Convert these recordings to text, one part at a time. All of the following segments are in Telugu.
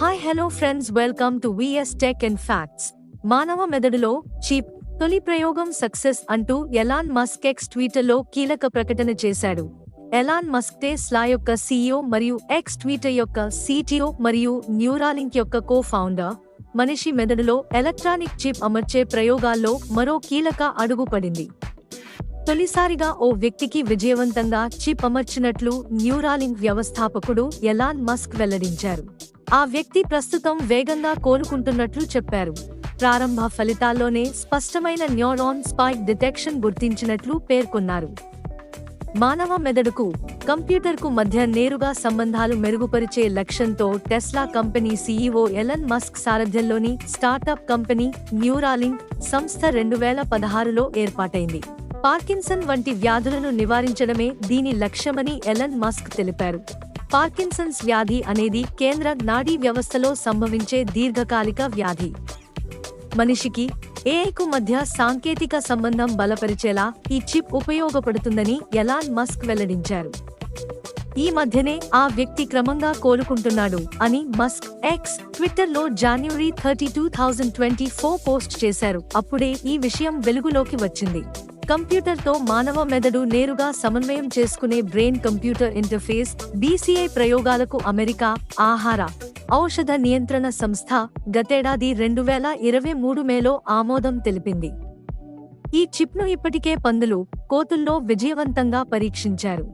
Hi hello friends welcome to V S tech and facts మానవ మెదడులో చీప్ తొలి ప్రయోగం సక్సెస్ అంటూ ఎలాన్ మస్క్ ఎక్స్ ట్వీటర్లో కీలక ప్రకటన చేశాడు. ఎలాన్ మస్క్ టెస్లా యొక్క సీఈఓ మరియు ఎక్స్ ట్వీటర్ యొక్క సిటిఓ మరియు న్యూరాలింక్ యొక్క కో ఫౌండర్ మనిషి మెదడులో ఎలక్ట్రానిక్ చిప్ అమర్చే ప్రయోగాల్లో మరో కీలక అడుగు పడింది. తొలిసారిగా ఓ వ్యక్తికి విజయవంతంగా చిప్ అమర్చినట్లు న్యూరాలింక్ వ్యవస్థాపకుడు ఎలాన్ మస్క్ వెల్లడించారు. ఆ వ్యక్తి ప్రస్తుతం వేగంగా కోలుకుంటున్నట్లు చెప్పారు. ప్రారంభ ఫలితాల్లోనే స్పష్టమైన న్యూరాన్ స్పైక్ డిటెక్షన్ గుర్తించినట్లు పేర్కొన్నారు. మానవ మెదడుకు కంప్యూటర్కు మధ్య నేరుగా సంబంధాలు మెరుగుపరిచే లక్ష్యంతో Tesla company CEO Elon Musk సారథ్యంలోని startup company Neuralink సంస్థ రెండు వేల పదహారులో ఏర్పాటైంది. పార్కిన్సన్ వంటి వ్యాధులను నివారించడమే దీని లక్ష్యమని ఎలన్ మస్క్ తెలిపారు. పార్కిన్సన్స్ వ్యాధి అనేది కేంద్ర నాడీ వ్యవస్థలో సంభవించే దీర్ఘకాలిక వ్యాధి. మనిషికి ఏఐకు మధ్య సాంకేతిక సంబంధం బలపరిచేలా ఈ చిప్ ఉపయోగపడుతుందని ఎలాన్ మస్క్ వెల్లడించారు. ఈ మధ్యనే ఆ వ్యక్తి క్రమంగా కోలుకుంటున్నాడు అని మస్క్ ఎక్స్ ట్విట్టర్లో January thirty two thousand twenty four post చేశారు. అప్పుడే ఈ విషయం వెలుగులోకి వచ్చింది. కంప్యూటర్తో మానవ మెదడు నేరుగా సమన్వయం చేసుకునే బ్రెయిన్ కంప్యూటర్ ఇంటర్ఫేస్ బీసీఐ ప్రయోగాలకు అమెరికా ఆహార ఔషధ నియంత్రణ సంస్థ గతేడాది రెండు వేల ఇరవై మూడు మేలో ఆమోదం తెలిపింది. ఈ చిప్ను ఇప్పటికే పందులు కోతుల్లో విజయవంతంగా పరీక్షించారు.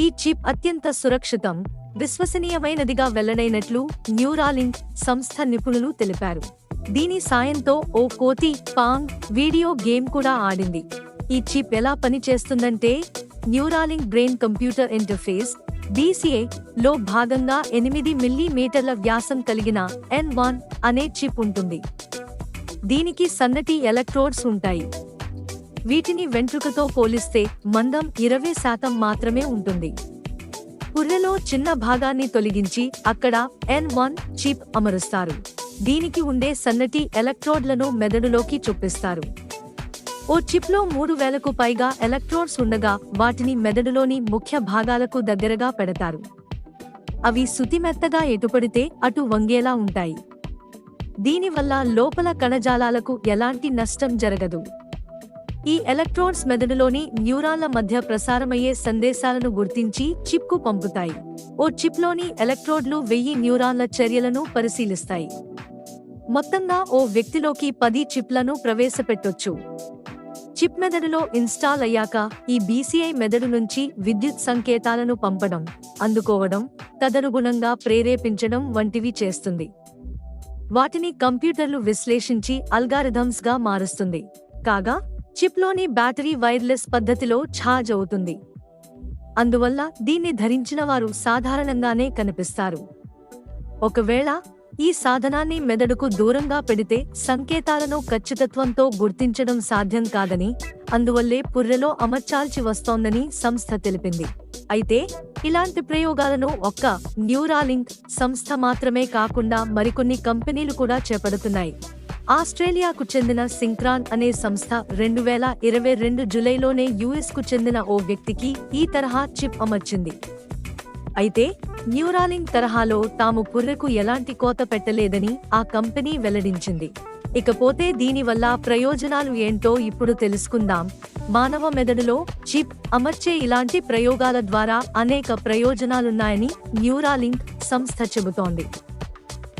ఈ చిప్ అత్యంత సురక్షితం విశ్వసనీయమైనదిగా వెల్లడైనట్లు న్యూరాలింక్ సంస్థ నిపుణులు తెలిపారు. దీని సాయంతో ఓ కోతి పాంగ్ వీడియో గేమ్ కూడా ఆడింది. ఈ చిప్ ఎలా పనిచేస్తుందంటే Neuralink brain computer interface BCA లో భాగంగా ఎనిమిది మిల్లీమీటర్ల వ్యాసం కలిగిన ఎన్ వన్ అనే చిప్ ఉంటుంది. దీనికి సన్నటి ఎలక్ట్రోడ్స్ ఉంటాయి. వీటిని వెంట్రుకతో పోలిస్తే మందం ఇరవై శాతం మాత్రమే ఉంటుంది. పుర్రెలో చిన్న భాగాన్ని తొలగించి అక్కడ ఎన్ వన్ చిప్ అమరుస్తారు. దీనికి ఉండే సన్నటి ఎలక్ట్రోడ్లను మెదడులోకి చొప్పిస్తారు. ఓ చిప్లో మూడు వేలకు పైగా ఎలక్ట్రోడ్స్ ఉండగా వాటిని మెదడులోని ముఖ్య భాగాలకు దగ్గరగా పెడతారు. అవి సుతిమెత్తగా ఎటుపడితే అటు వంగేలా ఉంటాయి. దీనివల్ల లోపల కణజాలాలకు ఎలాంటి నష్టం జరగదు. ఈ ఎలక్ట్రాన్స్ మెదడులోని న్యూరాన్ల మధ్య ప్రసారమయ్యే సందేశాలను గుర్తించి చిప్కు పంపుతాయి. ఓ చిప్లోని ఎలక్ట్రోడ్లు వెయ్యి న్యూరాన్ల చర్యలను పరిశీలిస్తాయి. మొత్తంగా ఓ వ్యక్తిలోకి పది చిప్లను ప్రవేశపెట్టొచ్చు. చిప్ మెదడులో ఇన్స్టాల్ అయ్యాక ఈ బీసీఐ మెదడు నుంచి విద్యుత్ సంకేతాలను పంపడం అందుకోవడం తదనుగుణంగా ప్రేరేపించడం వంటివి చేస్తుంది. వాటిని కంప్యూటర్లు విశ్లేషించి అల్గారిథమ్స్గా మారుస్తుంది. కాగా చిప్లోని బ్యాటరీ వైర్లెస్ పద్ధతిలో ఛార్జ్ అవుతుంది. అందువల్ల దీన్ని ధరించిన వారు సాధారణంగానే కనిపిస్తారు. ఒకవేళ ఈ సాధనాన్ని మెదడుకు దూరంగా పెడితే సంకేతాలను ఖచ్చితత్వంతో గుర్తించడం సాధ్యం కాదని అందువల్లే పుర్రెలో అమర్చాల్చి వస్తోందని సంస్థ తెలిపింది. అయితే ఇలాంటి ప్రయోగాలను ఒక్క న్యూరాలింక్ సంస్థ మాత్రమే కాకుండా మరికొన్ని కంపెనీలు కూడా చేపడుతున్నాయి. ఆస్ట్రేలియాకు చెందిన సింక్రాన్ అనే సంస్థ రెండు వేల ఇరవై రెండు జులైలోనే యుఎస్కు చెందిన ఓ వ్యక్తికి ఈ తరహా చిప్ అమర్చింది. అయితే న్యూరాలింక్ తరహాలో తాము పుర్రెకు ఎలాంటి కోత పెట్టలేదని ఆ కంపెనీ వెల్లడించింది. ఇకపోతే దీనివల్ల ప్రయోజనాలు ఏంటో ఇప్పుడు తెలుసుకుందాం. మానవ మెదడులో చిప్ అమర్చే ఇలాంటి ప్రయోగాల ద్వారా అనేక ప్రయోజనాలున్నాయని న్యూరాలింక్ సంస్థ చెబుతోంది.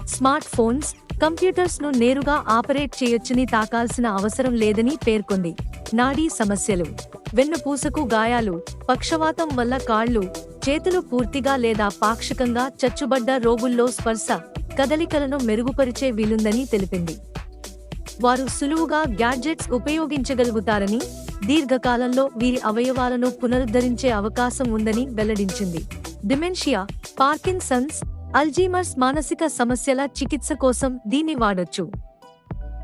స్మార్ట్ ఫోన్స్ కంప్యూటర్స్ను నేరుగా ఆపరేట్ చేయొచ్చని తాకాల్సిన అవసరం లేదని పేర్కొంది. నాడీ సమస్యలు. వెన్నుపూసకు గాయాలు పక్షవాతం వల్ల కాళ్ళు చేతులు పూర్తిగా లేదా పాక్షికంగా చచ్చుబడ్డ రోగుల్లో స్పర్శ కదలికలను మెరుగుపరిచే వీలుందని తెలిపింది. వారు సులువుగా గ్యాడ్జెట్స్ ఉపయోగించగలుగుతారని దీర్ఘకాలంలో వీరి అవయవాలను పునరుద్ధరించే అవకాశం ఉందని వెల్లడించింది. డిమెన్షియా పార్కిన్సన్స్ అల్జీమర్స్ మానసిక సమస్యల చికిత్స కోసం దీన్ని వాడొచ్చు.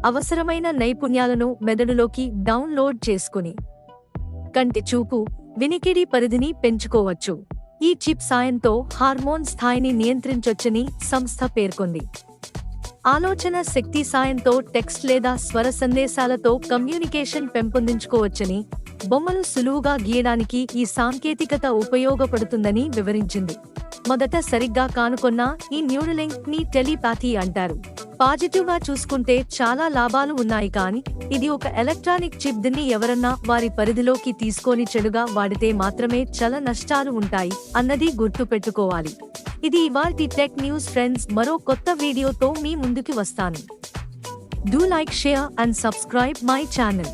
అవసరమైన నైపుణ్యాలను మెదడులోకి డౌన్లోడ్ చేసుకుని కంటి చూపు వినికిడి పరిధిని పెంచుకోవచ్చు. ఈ చిప్ సాయంతో హార్మోన్ స్థాయిని నియంత్రించొచ్చని సంస్థ పేర్కొంది. ఆలోచన శక్తి సాయంతో టెక్స్ట్ లేదా స్వర సందేశాలతో కమ్యూనికేషన్ పెంపొందించుకోవచ్చని బొమ్మలు సులువుగా గీయడానికి ఈ సాంకేతికత ఉపయోగపడుతుందని వివరించింది. మొదట సరిగ్గా కానుకొన్న ఈ న్యూరలింక్ని టెలిపాథీ అంటారు. పాజిటివ్గా చూసుకుంటే చాలా లాభాలు ఉన్నాయి కానీ ఇది ఒక ఎలక్ట్రానిక్ చిప్ దీన్ని ఎవరన్నా వారి పరిధిలోకి తీసుకొని చెడుగా వాడితే మాత్రమే చాలా నష్టాలు ఉంటాయి అన్నది గుర్తు పెట్టుకోవాలి ఇది ఇవాల్టి టెక్ న్యూస్ ఫ్రెండ్స్ మరో కొత్త వీడియోతో మీ ముందుకి వస్తాను. Do like share and subscribe my channel